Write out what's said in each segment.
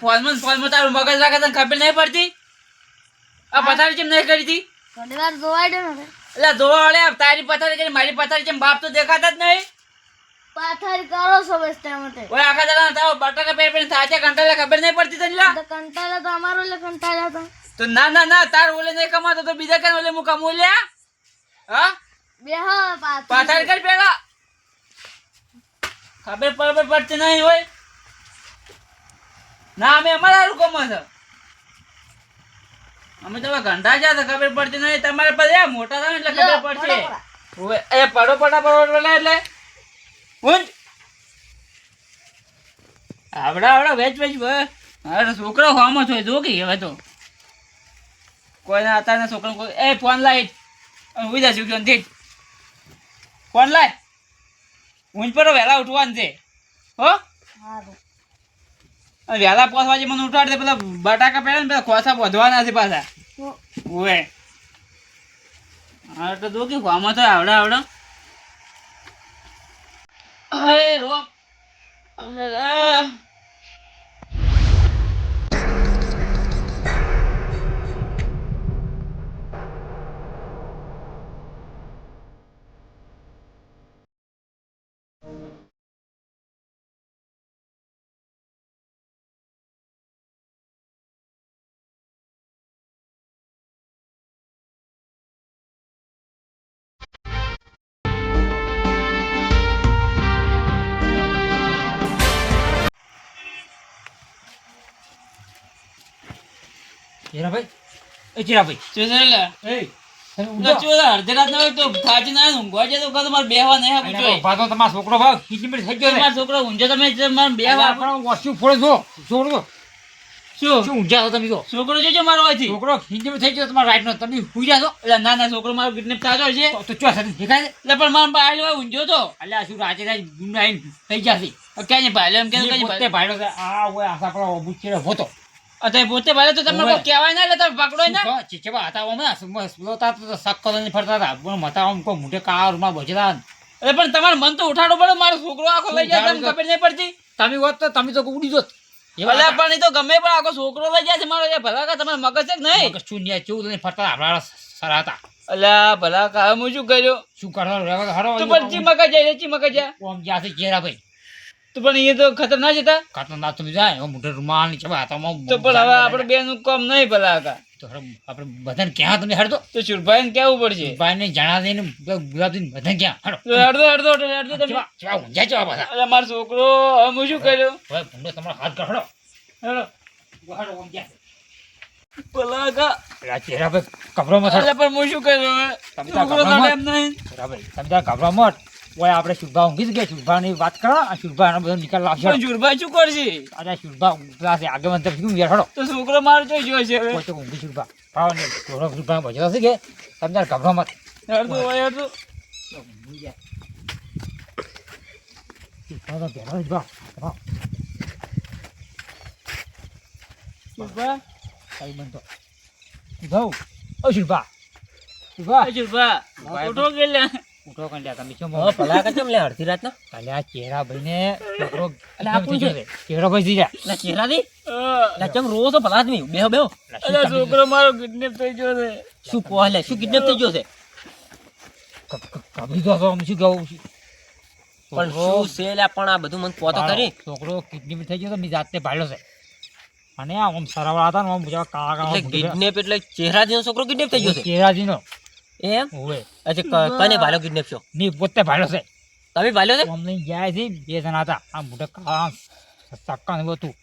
ફોનમાં ફોનમાં તારું મગજ લાગે તને ખબર નહીં પડતી? આ પથારી કેમ નહીં કરી હતી? એટલે જોવા વાળે તારી પથારી કરી મારી પથારી કેમ બાપ તો દેખાતા જ નહીં? પાથારી કરો ઓય આખા દાડા તાવ બટાકા પે પે થાચે કંટાળે ખબર નહીં પડતી તને લા? તો કંટાળા તો અમારો એટલે કંટાળ્યા હતા તો ના ના ના તાર ઓલે નહીં કમાતો તો બીજા કને ઓલે હું કમાઉં લ્યા હા? બે હા પાથરી પાથારી કરી પેલા. ખબર પડતી નહીં હોય. ના અમે અમારા હારું કમા છે. અમે તમે ઘંટા જ્યાં ખબર પડતી નહીં. તમારે પાસે મોટા થાય એટલે ખબર પડશે. એ પડો પડા પડો પડા એટલે ઊંચ. આવડા આવડા વેચ વેચ મારો છોકરો હોમો છો જો કે હવે તો. કોઈને અત્યારના છોકરા એ ફોન લાઈટ ઉઈ જા શું દે ફોન લાય. ઊંચ પર વહેલા ઉઠવાનું છે. હો? હારું. વહેલા પાંચ વાગે મને ઉઠાડ દે પેલા બટાકા પહેલા ને પેલા ખોસા વધવાના છે પાછા. ઓએ હા તો જો કે હોમાં તો આવડા આવડા. અરે રો અરે છોકરો ભાવ છોકરો ઊંઝો તમે ફોડે છો. છોકરો શું? શું છો તમે તો? છોકરો જોજો મારો હોયથી છોકરો ખીચડી થઈ ગયો તમારા રાઈટ નો તમે હુઈ જાશો એટલે ના ના છોકરો મારો કિડનેપ થતો છે. તો ચો સાથે દેખાય એટલે પણ મારા પાસે આવ્યો ઊંઝો તો. એટલે શું રાતે થઈ જશે ક્યાં ભાલ્યો એમ કે ભાઈ પોતે આ હોય આશા હોતો. અત્યારે પોતે ભાલ્યો તો તમે કોઈ કહેવાય ના એટલે તમે પકડો ના. ચીચેવા હતા ઓમાં સ્લોતા તો સક કલરની ફરતા હતા પણ મતા આમ કોઈ રૂમમાં બચેલા એટલે પણ તમારે મન તો ઉઠાડવું પડે મારો છોકરો આખો લઈ જાય તમને ખબર નહીં પડતી. તમે હોત તો તમે તો ઉડી જોત. એટલે પણ એ તો ગમે પણ આખો છોકરો લઈ જાય છે મારો એ ભલા કા તમારે મગજ છે નહીં. શૂન્ય ચૌદ લઈને ફરતા આપણા સરા અલ્યા ભલા કા હું શું કર્યો? શું કરવાનું? હરો તું પણ ચી મગજ જાય ચી મગજ જાય ઓમ ગયા છે ચહેરા ભાઈ. તો પણ એ તો ખતરનાક હતા દાંત તમે જાય. હું મોઢે રૂમાલની ચબા તો તો પણ હવે આપણે બે નું કામ નહીં ભલા કા તો આપણે બધાને ક્યાં તમે હડતો તો શુરભાઈ ને કેવું પડશે? ભાઈ ને જણા દઈને ને બધા ક્યાં? હડો. તો હડતો હડતો અડધો તમે ઊંઝા મારો છોકરો હવે હું શું કર્યો? હવે ભૂંડો તમારો હાથ કર હડો. હડો. ઓમ ગયા ભલા કા પેલા ચહેરા થડો પણ હું શું કર્યો હવે? તમે તો છોકરો ગભરામણ. એમ નહીં. તમે ત્યાં ગભરામણ ઓય આપણે શુભા ઊંઘી જ ગયા. શુભાની વાત કરો આ શુભાનો બધો નિકાલ લાવશે. પણ શુરભાઈ શું કરશે? અરે શુભા ઊંઘતા છે આગળ મંતર શું બેઠો તો છોકરો મારો જોઈ જોયો છે હવે. તો ઊંઘી શુભા. ભાવ ને ઘોડો શુભા ભજતો છે કે તમે ત્યાં ગભરામણ અડધો હોય અડધો શુભા તો પહેલો જ ભાવ શુભા? કઈ બનતો શુભા ઓ. શુભા. શુભા. શુરભા ઉઠો કે લે ઉઠો કંડ્યા તમે શું હવે ભલા કે કેમ લે અડધી રાતના. કાલે આ ચહેરા ભાઈને છોકરો અલા, આ કોણ છે? ચહેરો ભાઈ જીજા. લા ચહેરા દે? અ, ચમ રોવો છો ભલા આદમી બેહો બેહો. અલ્યા છોકરો મારો કિડનેપ થઈ ગયો છે. શું કહો શું કિડનેપ થઈ ગયો છે? કબી તો આમ શું કહું? પણ શું છે લે પણ આ બધું મને પોતો કરી છોકરો કિડની થઈ ગયો તો મેં જાતે ભાડ્યો છે. અને આમ સરાવાળા હતા ને આમ કાળા કાળા કિડનેપ એટલે ચહેરા જેનો છોકરો કિડનેપ થઈ ગયો છે? ચહેરાજીનો. એમ? હોવે અચ્છા કને ભાલો કિડનેપ છો ની પોતે ભાલો છે. તમે ભાલો છે? અમને લઈને જાય છે બે જણા હતા. આ મોટા કામ. સક્કા ને બધું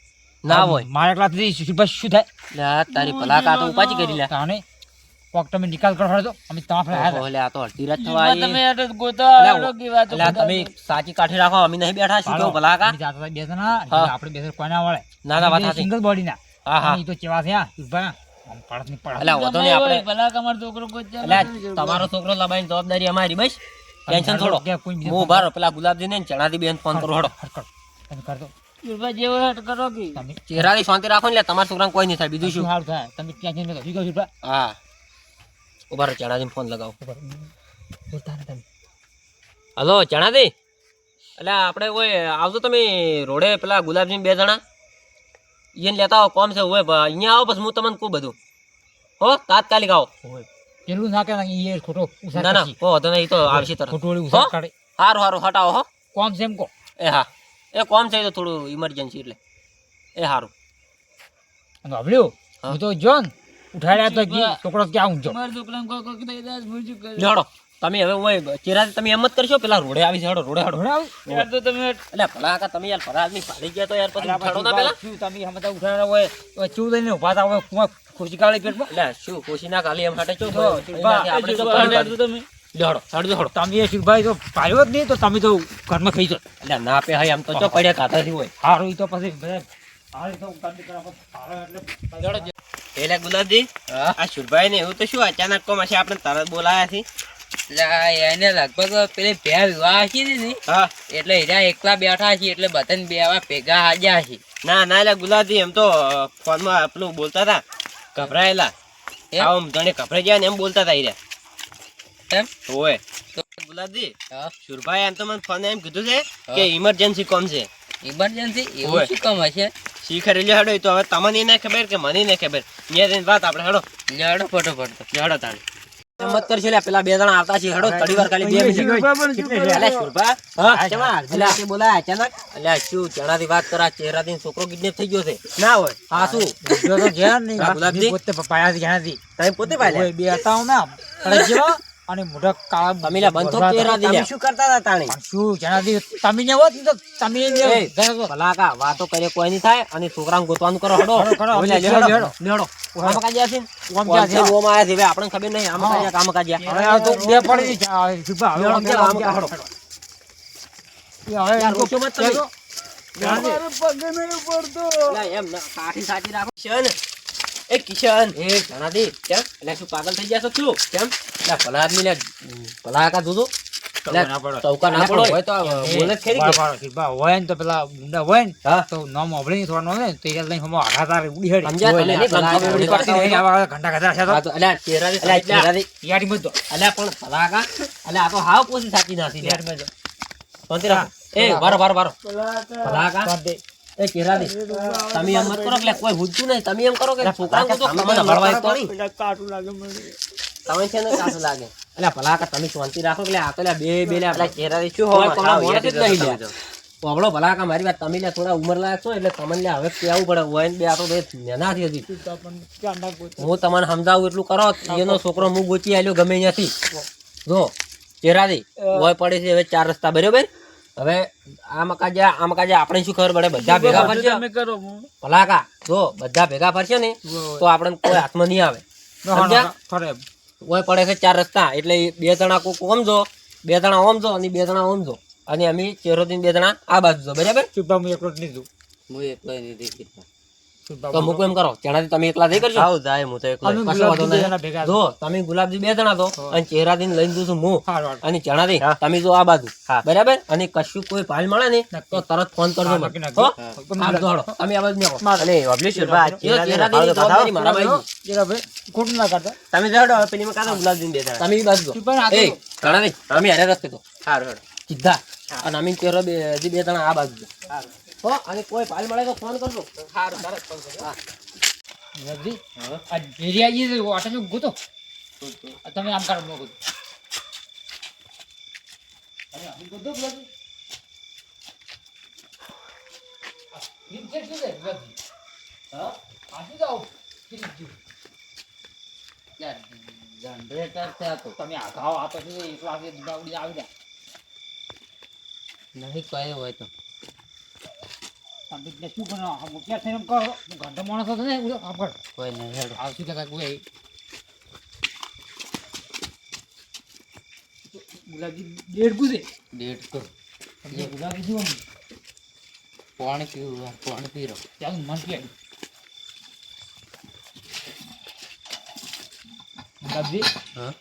ના હોય. મારા એકલાથી થી બસ શું થાય? લા તારી ભલા કા તો ઉપાચી કરી લે. તાને કોક તમે નિકાલ કરો તો અમે તમારા ફરે આ ઓલે આ તો અડધી રાત થવા આવી. તમે આ તો ગોતવા અલ્યા, આવડો કે વાતો લે. તમે સાચી કાઠી રાખો અમે નહીં બેઠા શું તો ભલા કા જાતા બે જણા. આપણે બે જણા કોના વાળે. ના ના વાત સિંગલ બોડી ના. હા હા. ઈ તો ચેવા છે આ ઊભા તમારો છોકરો લબાઈ જવાબદારી અમારી બસ. ટેન્શન બીજો હું ભારો પેલા ગુલાબજી ને ચણાથી બેન ફોન કરો હડો કરતો ચહેરાની શાંતિ રાખો ને તમારા છોકરાને કોઈ નહીં થાય બીજું શું શું? સારું થાય. તમે ત્યાં જઈને શું કહ્યું હા. ઊભા રહો ચણાજી ફોન લગાવો. હલો ચણાજી એટલે આપણે કોઈ આવજો તમે રોડે પેલા ગુલાબજી બે જણા. ઈયન લેતા આવો કોમ છે હોય. અહીંયા આવો પછી હું તમને કહું બધું. હો તાત્કાલિક આવો. પેલું ના કે એ ખોટો ના ના કરશી. કોઈ નહીં, એ તો આવશે તરત. ખોટું વળી ઉસાર કાઢે. હારું હારું હટાવો હો. કોમ છે એમ કો એ હા. એ કોમ છે તો થોડું ઇમરજન્સી એટલે. એ હારું. હબળ્યું હું. તો જોન ઉઠાડ્યા તો છોકરો કે આવું જો મારા છોકરાને કોઈ તમે હવે ઓય ચેરા તમે એમ જ કરશો પેલા રોડે આવી છે હડો રોડે હડો. યાર તો તમે એટલે ભલા કા તમે યાર ભલા આદમી પાડી ગયા તો યાર પછી ઉઠાડો ના પેલા? શું તમે હમતા ઉઠાડ્યા હોય તો ચૂ દઈને ઊભા થા હોય ખુશી કાળી પેટમાં એટલે શું ખુશી ના ખાલી એમ હાટે ચો જો, આપણે તો તો તમે. લ્યો, સાડો હડો તમે એ શિવભાઈ તો પાડ્યો જ નહીં તો તમે તો ઘરમાં ખાઈ જો એટલે ના પે હાય આમ તો ચો પડ્યા કાતાથી હોય. હારું તો પછી સારું તો કામ કરા પછી સારું એટલે ગુલાબજી આ શુરભાઈ ને એવું તો શું અચાનક કોમ હશે? આપણે તરત બોલાયા છે એટલે આ એને લગભગ પેલી બે વિવાહ છે ને એટલે એના એકલા બેઠા છે એટલે બધાને બેવા ભેગા હાજ્યા છે. ના ના એટલે ગુલાબજી એમ તો ફોનમાં આપણું બોલતા હતા ગભરાયેલા. એમ? આમ જાણે ગભરાઈ ગયા ને એમ બોલતા હતા ઈ એમ? ઓય. તો ગુલાબજી સુરભાઈ એમ તો મને ફોન એમ કીધું છે કે ઇમરજન્સી કોમ છે. ઇમરજન્સી એવું શું કામ હશે? શીખર લે હડો તો હવે તમને એને ખબર કે મને નહીં ખબર. ન્યા વાત આપણે હડો. લેડો ફટોફટ લે હડો તાણી મત કરશે લે પેલા બે જણા આવતા છે હડો થોડી વાર ખાલી બે મિનિટ. અલ્યા શુરભા હા. ચમાર અલ્યા કે બોલાય? અચાનક? અલ્યા શું ચણાથી વાત કરા ચહેરા થી છોકરો કિડનેપ થઈ ગયો છે. ના હોય. હા શું? જો તો જ્યાં નહીં. હા, ગુલાબજી? પોતે પાયા થી તમે પોતે પાયા બે હતા હું ના. પડે જેવા અને મોઢા કાળા તમે બંધો ચહેરાથી તમે શું કરતા હતા તાણી શું જેનાથી તમે ને હોત તો તમે ને એ, ભલાકા વાતો કરે કોઈ નહીં થાય અને છોકરાને ગોતવાનું કરો હડો ઓલે લેડો લેડો. આમાં કાં જ્યાં છે ઓમ ક્યાં છે? ઓમ આયા છે, હવે ખબર નહીં આમાં કાં કામ આમાં હવે આ તો બે પડી છે. હવે આમ કામ હડો. હડો. એ હવે યાર, તો રોક્યો મત તમે. કહેજો. અલા, એમ ના, કાઠી સાચી રાખો. કિશન, એ કિશન, એ જણાથી, કેમ? એટલે શું પાગલ થઈ જશો છું કેમ? એટલે ભલા આદમી લે, ભલા કાકા જોજો. ના. ચૌકા ના પડો હોય તો બોલે જ ખરી કે? પાડો, પાડો, શિલ્પા, હોય ને તો પેલા ગુંડા હોય ને તો નામ અભળી થોડા ને તો એ લઈને હમો આઘા તારે ઉડી હેડી. સમજ્યા તમે નહીં? પેલા ગંઠા ઉડી ઉડી પડતી નહીં, આવા ઘંટા ઘંટા છે તો. હા, તો, અલા, ચહેરાથી અલા, ચહેરાથી. મત દો. પણ ભલા આ તો હાવ પોસી સાચી. મત રાખો. એ, બારો, બારો, બારો. ભલા કાકા, શાંતિ. એ દે તમે એમ મત કરો એટલે કોઈ ભૂલતું નહીં તમે એમ કરો કે છોકરા તો તમને ભળવાય તો નહીં. તમે છે ને કાટું લાગે. એટલે ભલા કાકા તમે શાંતિ રાખો એટલે આ તો બે બે લે આપણા દે શું હોય કોમળા મોઢે જ નહીં લે. પોપડો ભલા કા મારી વાત તમે લે થોડા ઉંમર લાયક છો એટલે તમને લે હવે કેવું પડે હોય ને બે આ તો બે નાના છે હજી. હું તમને સમજાવું એટલું કરો એનો છોકરો હું ગોચી આલ્યો ગમે ત્યાંથી. જો દે હોય પડે છે હવે ચાર રસ્તા બરોબર? હવે આ મકાજા આ મકાજા આપણે શું ખબર પડે? બધા ભેગા ફરશે? તમે કરો ભલાકા જો બધા ભેગા ફરશે ને તો આપણને કોઈ હાથમાં નહીં આવે. સમજ્યા? ના, પડે છે ચાર રસ્તા એટલે બે જણા કોક ઓમ જો બે જણા ઓમ જો અને બે જણા ઓમ જો. અને અમે ચેરોથી બે જણા આ બાજુ જો બરાબર? શિલ્પા, હું એકલો જ નહીં જો હું એકલો નહીં કીધું. તો મૂકું એમ કરો. ચણાથી તમે એકલા થઈ કરજો આવ જાય હું તો એકલો કશો વાંધો બે નહીં. જો તમે ગુલાબજી બે જણા તો અને ચહેરાથી લઈને દઉં છું હું અને હારું. અને તમે જો આ બાજુ. બરાબર? અને કશું કોઈ પાલ મળે ને તો તરત ફોન કરજો મને. હો? દોડો. તમે આ બાજુ નીકળો. અને અભલેશ્વર એ ચહેરાથી જવાબદારી મારામાં આવી જરા ભાઈ, ખોટું ના કરતા. તમે જાડો હવે પેલી માં કાઢો ગુલાબજી બે જણા. તમે બાજુ એ ચણાથી તમે હારે રસ્તે તો સારું સીધા. અને અમે ચહેરો બે બે જણા આ બાજુ જો. હો અને કોઈ પાલ મળે તો ફોન કરજો હા. ગુલાબજી, આ ભેરિયાજી છે, વાટે જો ગોતો. આ તમે આમ કરો, હું ગોતું. તમે આમ ગોતો. આ સ્ક્રીન છે શું? હા? આ. ત્યાં જનરેટર છે આ તો. તમે આઘાઓ આપો છો દુડા આવી જાય નહીં કયો હોય તો કરો કરો કોઈ ગુલાબજી ડેઢ ગુજે પાણી પીવું પાણી પીરો ત્યાં મન કે ગુલાબજી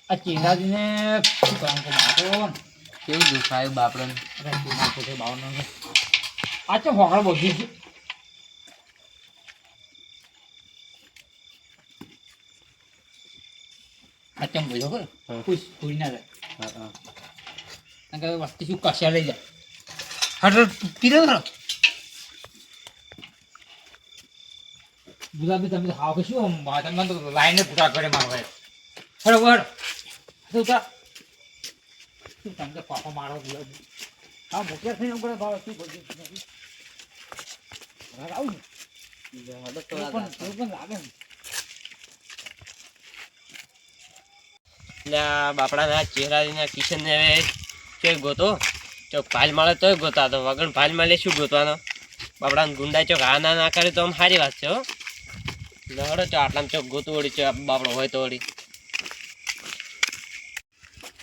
આ ચેહરાજીને શું કરવાનું કે માથો કેવું દુખાયું માથો બાવન આ ચમ હોકળ બોધી છે આ ચમ બોલ્યો ખરો ખુશ ખુશ ના જાય હા હા કારણ કે વસ્તી શું કશ્યા લઈ જાય હટ પીરે ખરો ગુલાબી તમે હાવ કે શું તમને તો લાઈને પૂરા કરે મારો હેડો હેડો શું તમને પાપા મારો ગુલાબી હા મોકલ્યા થઈને ભાવ શું આવું ને ને બાપડાના ચહેરાના કિશનને હવે ચોક ગોતો? ચોક ભાલ મળે તોય ગોતા તો. વગર ભાલ મળે શું ગોતવાનો? બાપડાને ગુંડા ચોક આ ના ના કરે તો આમ સારી વાત છે હો. લડો ચો આટલામાં ચોક ગોતું વળી ચો બાપડો હોય તો વળી.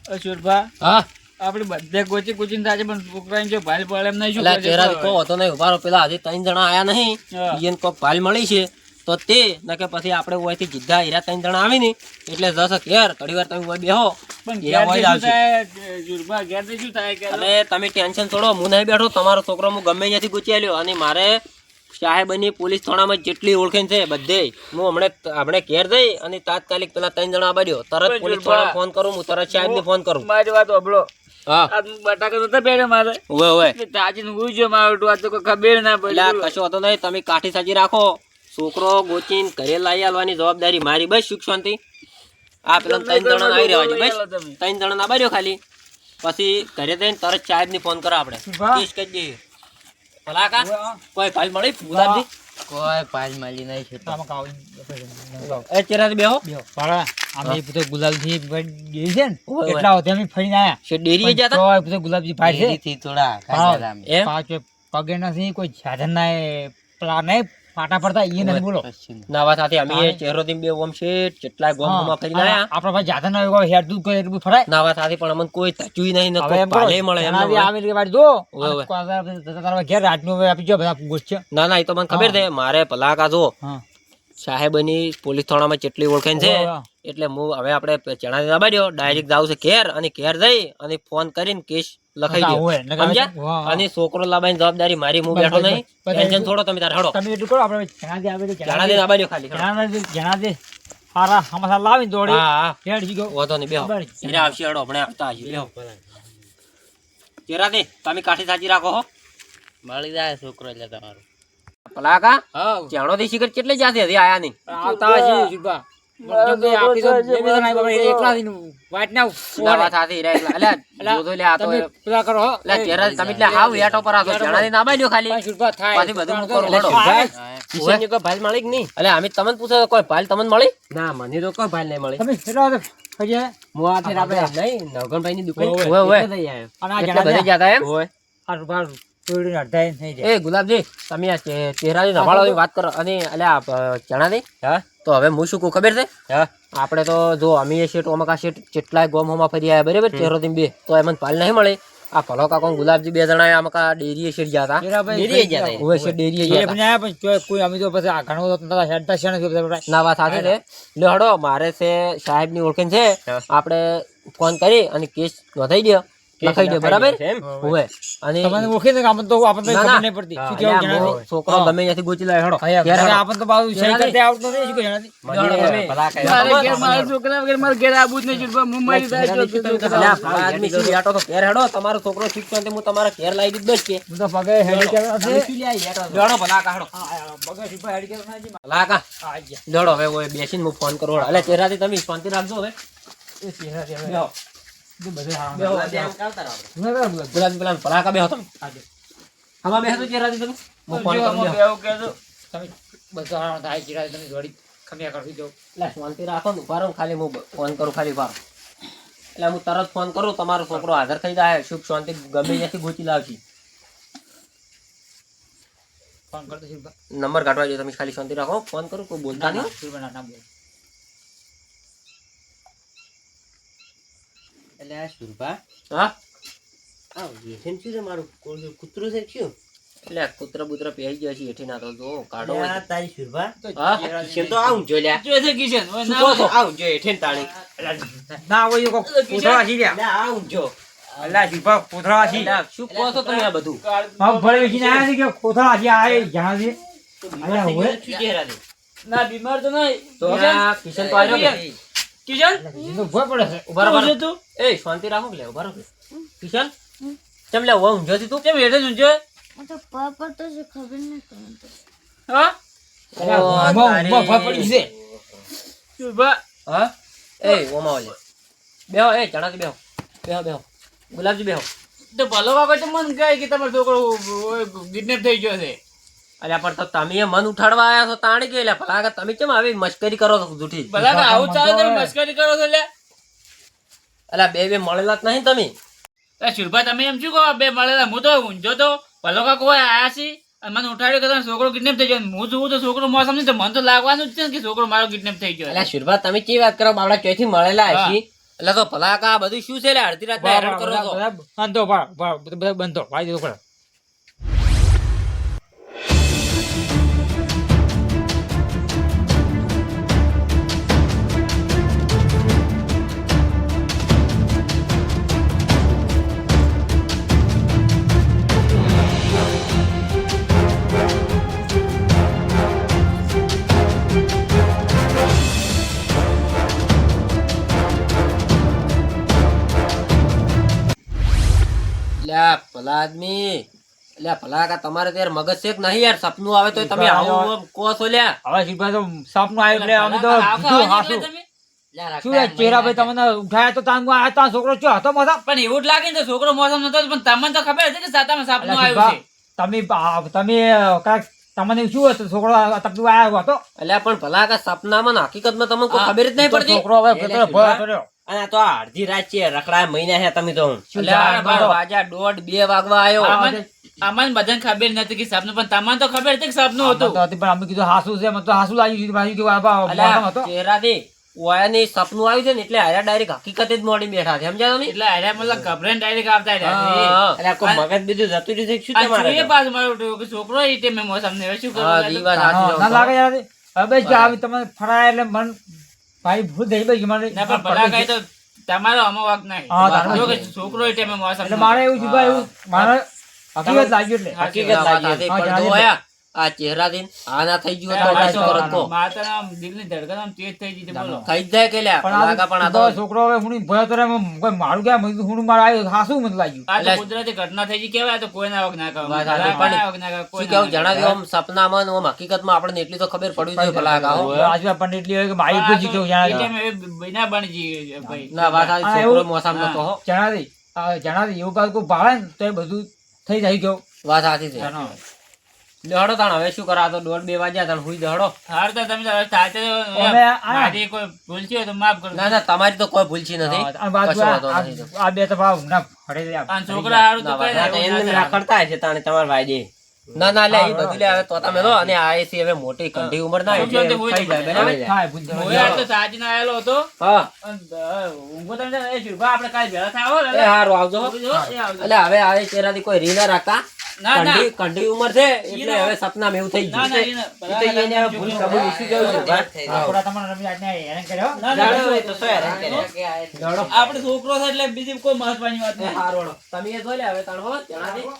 અશુરભા હા? આપણે બધે કોચી કોચિંગ થાય પણ છોકરાને જો ભાઈ પડે એમ નહીં શું એટલે ચહેરા છે? હતો નહીં ઉભારો પેલા હજી ત્રણ જણા આયા નહીં. હા. કોક ભાલ મળી છે તો તે નકે પછી આપણે ઓયથી જીધા હીરા ત્રણ જણા આવી ને એટલે જશે ઘેર. ઘડી વાર તમે ઓય બેહો. પણ હીરા ઘેરથી હોય જ શું થાય? જુરભા ઘેરથી શું થાય કે અને તમે ટેન્શન છોડો હું નહીં બેઠો. તમારો છોકરો હું ગમે ત્યાંથી ગુચી આવ્યો અને મારે સાહેબની પોલીસ થાણામાં જેટલી ઓળખેણ છે બધે. હું હમણે આપણે ઘેર જઈ અને તાત્કાલિક પેલા ત્રણ જણા બાર્યો તરત પોલીસ થાણા ફોન કરું હું તરત સાહેબને ફોન કરું. મારી વાત આ બટાકા નતા પહેર્યા મારે. ઓવે ઓવે. તાજી ને ઉઈ ગયો આ તો ખબર ના એટલે આ કશો હતો નહીં તમે કાઠી સાજી રાખો. છોકરો ગોચીન ઘરે લાવી આલવાની જવાબદારી મારી. બસ સુખ શાંતિ. આ પેલા ત્રણ જણા આવી રહેવા બસ. ત્રણ જણા ના બાર્યો ખાલી. પછી ઘરે જઈને તરત સાહેબને ફોન કરો આપણે. કેસ કરી દઈએ. ભલા કોઈ ભાઈ મળી? કોઈ પાંચ માલી નહીં છે એ ચેરા બેહો. બેહો. પાડા. અમે એ ગુલાબજી ગઈ છે ને. એટલા હોતે અમે ફરીને આયા. છે ડેરીએ જતા? તો એ ગુલાબજી ભાઈ છે. થોડા. પાંચ પગે નથી કોઈ સાધન ના પ્લાન નહીં પાટા પડતા ઈ નથી બોલો. નાવા સાથે અમે ચહેરો થી બે ઓમ છે કેટલા ગોમ. ગોમાં ફરીને આયા આપણા ભાઈ જાધન ના હોય હેડ દૂધ કરે એટલું ફરાય. નાવા સાથે પણ અમને કોઈ તચુઈ નહીં ન કોઈ એમ મળે એમ આવી આવી કે એટલે જો તારા ઘેર રાતનું આપી જો બધા છે. ના ના એ તો મને ખબર છે. મારે ભલા કા જો સાહેબની પોલીસ થાણામાં જેટલી ઓળખાણ છે. એટલે હું હવે આપણે ચણા દબાડ્યો ડાયરેક્ટ જાવ છે ઘેર અને ઘેર જઈ અને ફોન કરીને કેસ લખાઈ દો સમજ્યા. અને છોકરો લાવવાની જવાબદારી મારી હું બેઠો નહીં. ટેન્શન થોડો તમે તાર હડો. તમે એટલું કરો આપણે ચણા દે આવે તો ચણા દે દબાડ્યો ખાલી ચણા દે ચણા દે હારા હમસા લાવીને દોડી. હા હેડ જી ગયો વધો નહીં બેહો. બરાબર. આવશે હડો આપણે આવતા આવી બેહો. ચેરા દે તમે કાઠી સાચી રાખો હો. મળી જાય છોકરો એટલે તમારો. પલાકા હા. ચણો દેશી કર કેટલે જાતે હજી આયા નહીં આવતા હશે જુગા અમે તમને પૂછો કોઈ ભાઈ તમને મળી? ના મને તો કોઈ ભાઈ નહીં મળી. નવગણભાઈ ની દુકાન તોડીને અડધાઈ થઈ જાય. એ ગુલાબજી તમે આ ચહેરાની નવાળાની વાત કરો. અને અલ્યા ચણાની? હા. તો હવે હું શું કહું ખબર છે? આપણે તો જો અમે શેઠ ઓમકા શેઠ કેટલાય ગોમોમાં ફરી આવ્યા બરાબર? ચહેરો થી બે. તો એમને પાલ નહીં મળે. આ ફલો કાકો ગુલાબજી બે જણા આમકા ડેરીએ શેઠ ગયા હતા ડેરીએ ગયા હતા હવે શેઠ ડેરીએ ગયા હતા પણ કોઈ અમે તો પછી આ ઘણો તો હેડતા છે ને ના વાત સાથે છે. લે હડો મારે છે સાહેબની ઓળખાણ છે આપણે ફોન કરી અને કેસ નોંધાઈ દો લખાઈ દે બરાબર? હોય અને તમને ઓળખી ને આપણ તો આપણ તો ખબર. નહીં પડતી. શું કેવું મો- છોકરો ગમે ત્યાંથી ગોચી લાય હડો. ત્યારે આપણ તો બાજુ સહી કરતે આવતો નથી, શું કે મને ભલા કહે. મારે ઘેર મારા છોકરા વગર મારા ઘેર આવું જ નહીં હું મરી જાય આદમી શું આટો તો ઘેર હેડો તમારો છોકરો શીખ શાંતિ હું તમારા ઘેર લાવી દીધો કે. હું તો પગે હેડી કે? લેવડો ભલા કા હેડો. હા, હા, પગે સીધા હેડી કે. ભલા કા આઈ હવે ઓય બેસીને હું ફોન કરું એટલે ચહેરાથી તમે શાંતિ રાખજો હવે. એ ચહેરા એટલે હું ફોન કરું ખાલી એટલે હું તરત ફોન કરું તમારો છોકરો હાજર થઈ જાય સુખ શાંતિ ગમે ત્યાંથી ગોચી લાવશે ફોન નંબર કાઢવા જોઈએ તમે ખાલી શાંતિ રાખો ફોન કરું કોઈ બોલતા નહીં શિલ્પા ના, ના બોલ. એટલે આ સુરભા હા? આ વ્યસન શું છે મારું? કોઈ કૂતરું છે શું? એટલે કૂતરા બુતરા પહેરી ગયા છે એઠી ના તો જો કાઢો આ તારી શુરભા. હા? કિશન તો આવું જો લ્યા. જો છે કિશન શું ના કહો આવું. જો એઠે તાળી. ના હોય કો કોક પૂતળા વાસી ના આવું જો. અલા, શિલ્પા, પૂતળા વાસી. શું કહો છો તમે આ બધું? હા, ભલે વેચીને આયા છે કે પૂતળા વાસી આ જ્યાં છે. અલા, હોય. ના બીમાર તો નહીં. તો કિશન? તો આવ્યો કે કિશન એ ભય પડે છે. ઊભા રહો, છે તું એ શાંતિ રાખો લે ઊભા રહો કિશન ચમ લે ઊંઘ જોતી તું કેમ હેઠે? મને તો પાપા તો છે ખબર નહીં તો. હા ઊંઘમાં પડી છે. હા એ ઓમાં ઓલે બેહો એ ચણાથી બેહો બેહો બેહો ગુલાબજી બેહો તો ભલો બાબા તો મન કહે કે તમારો છોકરો કિડનેપ થઈ ગયો છે અલ્યા પણ તો તમે મન ઉઠાડવા આવ્યા છો કે ગયેલા ભલા કે તમે કેમ આવી મશ્કરી કરો છો જૂઠી ભલા કે આવું ચાલે તમે મશ્કરી કરો છો લે અલ્યા બે બે મળેલા જ નહીં તમે એ તમે એમ શું કહો બે મળેલા હું તો ઊંઝો તો ભલો કાકો આયા છી અને મને ઉઠાડ્યો કે તમારો છોકરો કિડનેપ થઈ ગયો હું જોઉં તો છોકરો મોસમ નહીં તો મને તો લાગવાનું જ છે ને કે છોકરો મારો કિડનેપ થઈ ગયો અલ્યા શુરભા તમે કેવી વાત કરો બાબડા ક્યાંથી મળેલા હા. એટલે તો ભલા કા આ બધું શું છે લે અડધી રાત હેરાન કરો છો બધા બંધો ભાઈ દીધો અલ્યા ભલા આદમી અલ્યા ભલા કા તમારે ત્યારે મગજ છે કે નહીં યાર સપનું આવે તો તમે આવું કહો છો લ્યા. હવે શિલ્પા તો સપનું આવ્યું એટલે અમે તો આવ કીધું ખાવા હાચું. નીકળ્યા તમે? શું એ ભાઈ તમને ઉઠાયા તો તાન આ છોકરો છો હતો મોસમ પણ એવું જ લાગે ને છોકરો મોસમ નતો પણ તમને તો ખબર હતી કે સાતામાં સપનું આવ્યું છે. તમે તમે કાંઈક તમને શું હતું છોકરો તકલીફ આવ્યો હતો એટલે પણ ભલા કા સપનામાં હકીકતમાં તમને કોઈ ખબર જ નહીં પડતી. છોકરો હવે ભય અને આ તો અડધી રાત છે રખડા મહિના છે તમે તો? વાગ્યા દોઢ બે વાગવા આવ્યો આમાં બધાને ખબર નથી કે સાપનું પણ તમને તો ખબર હતી કે સાપનું હતું. પણ અમે કીધું હાસુ છે મને તો હાસુ લાગ્યું છે પાછું કે આ બા- અલ્યા મોઢામાં હતો. ચહેરાથી ઓયાની સપનું આવ્યું છે ને એટલે આયા ડાયરેક્ટ હકીકત જ મોડી બેઠા છે સમજ્યા તમે એટલે અરે મતલબ ગભરાઈને ડાયરેક્ટ આવતા રહ્યા અલ્યા કોઈ મગજ બીજું જતું રહ્યું છે શું તમારે એ? પાછું મારું ઉઠ્યું કે છોકરો એ ટાઈમે મોસમ ને શું કરવું? ના લાગે યાર હવે જો આવી તમે ફરાય એટલે મન ભાઈ ભૂલ થઈ ભાઈ મારે ના પણ ભલા કઈ તો તમારો અમો વાંક નહીં. હા, તારો જો કે છોકરો એટલે ટાઈમે મોસમ એટલે મારે એવું ભાઈ એવું મારે હકીકત લાગ્યું એટલે. હકીકત લાગી હા, આ ચહેરાથી થી આના થઈ ગયું તો દિલની ધડકન તેજ થઈ ગઈ બોલો. થઈ જાય કે લાગા પણ આ આ તો છોકરો હવે હુણી ભયો કોઈ મારું કીધું હુણું મારે આવ્યું હાસુ મને લાગ્યું? આ તો કુદરતી ઘટના થઈ ગઈ કેવાય તો કોઈના ના વગ ના કહો, શું કેવું જણાવ્યું આમ સપનામાં હકીકતમાં આપણને એટલી તો ખબર પડવી જોઈએ ભલા આજે આપણને પણ એટલી હોય કે મારી કહો. જીતો આ બિના ભાઈ. ના વાત આ છોકરો મોસામ નતો હો. જણાવી જણાવી એવું કાંઈ કોઈ ભાળે ને તો એ બધું થઈ જાય ગયો વાત સાચી છે. લે તાણ હવે શું કરા તો દોઢ બે વાગ્યા તાણ હુઈ દહડો. હાર તો તમે સાચે મારી કોઈ ભૂલ છે તો માફ કરો. ના ના તમારી તો કોઈ ભૂલચી નથી. આ- નથી. આ- આ બે તો ભાવ ઊંઘના ફળે આ. આ છોકરા હારું તો કઈ વાત નહીં, સાચી. એવું એમને ના રાખડતા છે તાણે તમાર ભાઈ ના ના લે એ બધું લે હવે તો તમે લો અને આ એસી હવે મોટી કંઢી ઉંમર ના એટલે થઈ જાય બરાબર? થાય, તો સાજ તો સાંજનો આયેલો હતો. હા. ઊંઘો તમે એ શુભા આપણે કાલે ભેળા થાવ હો, એ હારું આવજો. એટલે હવે આ ચહેરાથી કોઈ રી ના રાખતા. ના, ના. કંઠી કંઠી ઉંમર છે એટલે હવે સપનામાં એવું થઈ ગયું ના, છે. ઈ ના. ઈ તો એને ભૂલ કબૂલ ઈસુ જેવું છે થોડા તમારે રમી આજને હેરાન કર્યો? ના, ના, જાણો ના, એ તો શું હેરાન કરે. આપણે છોકરો છે એટલે બીજી કોઈ મહત્વની વાત નહીં તમે એ જોઈ લે હવે તણ હો એ હારું.